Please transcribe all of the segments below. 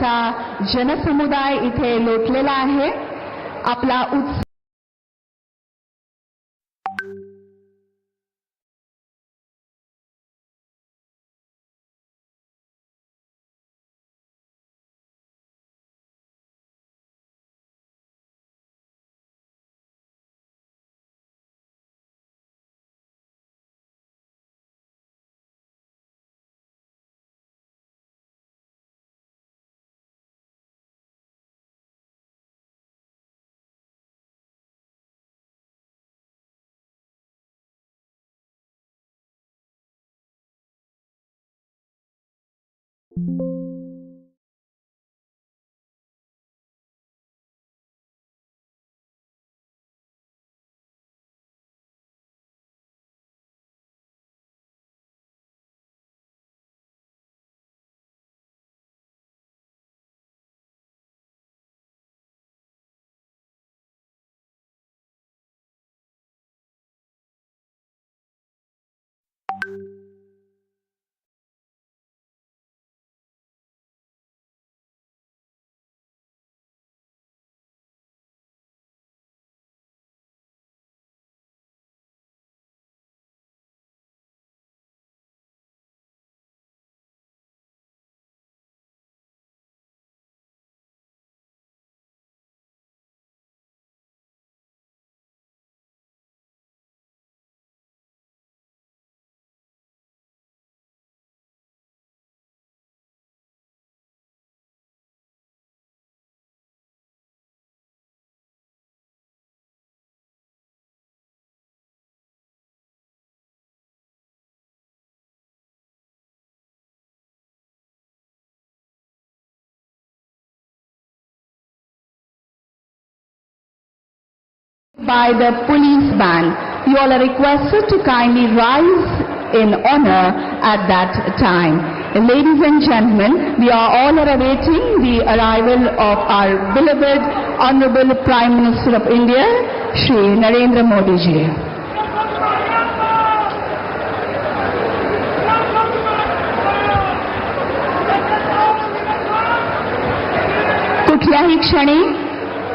असा जनसमुदाय इथे लोटलेला आहे. आपला उत्साह by the police band. You all are requested to kindly rise in honor at that time. Ladies and gentlemen, we are all are awaiting the arrival of our beloved Honorable Prime Minister of India, Shri Narendra Modi ji. कुठल्याही क्षणी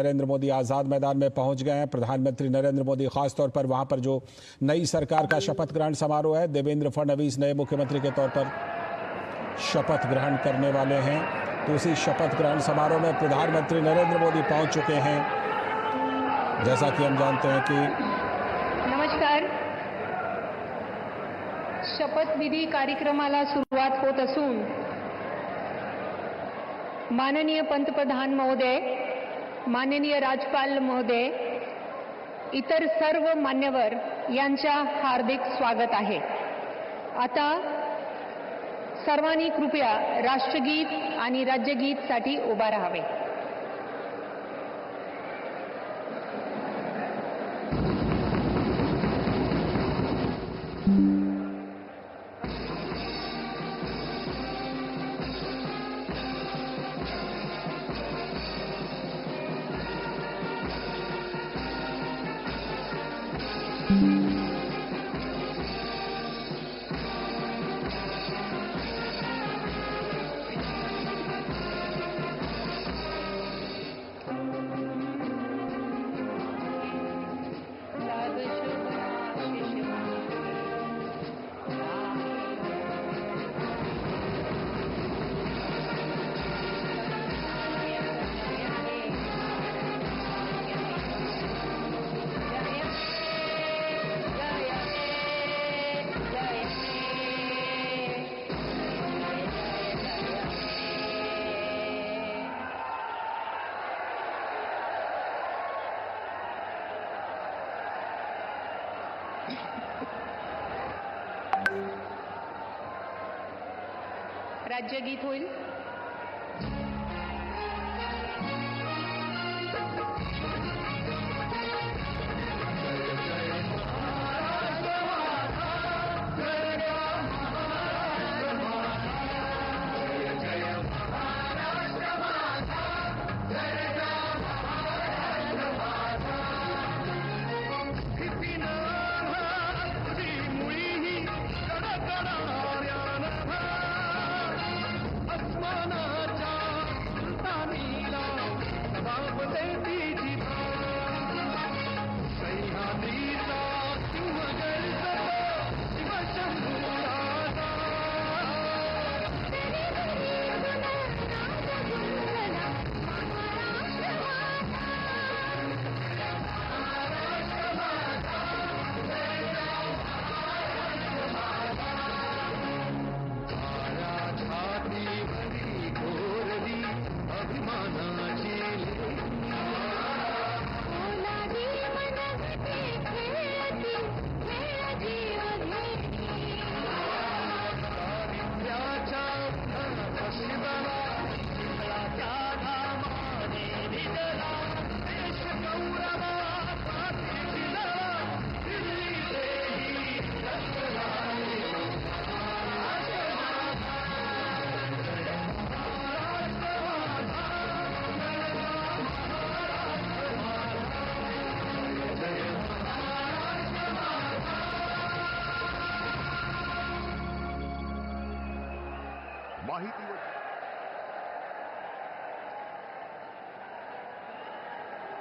नरेंद्र मोदी आज़ाद मैदान में पहुँच गए हैं। प्रधानमंत्री नरेंद्र मोदी खासतौर पर वहाँ पर जो नई सरकार का शपथ ग्रहण समारोह है, देवेंद्र फडणवीस नए मुख्यमंत्री के तौर पर शपथ ग्रहण करने वाले हैं। तो उसी शपथ ग्रहण समारोह में प्रधानमंत्री नरेंद्र मोदी पहुँच चुके हैं। जैसा कि हम जानते हैं कि नमस्कार। शपथविधी कार्यक्रमाला सुरुवात होत असून माननीय पंतप्रधान महोदय माननीय राज्यपाल महोदय इतर सर्व मान्यवर यांच्या हार्दिक स्वागत आहे. आता सर्वांनी कृपया राष्ट्रगीत आणि राज्यगीतसाठी उभा राहावे. राज्यगीत होईल.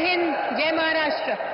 हिंद जय महाराष्ट्र.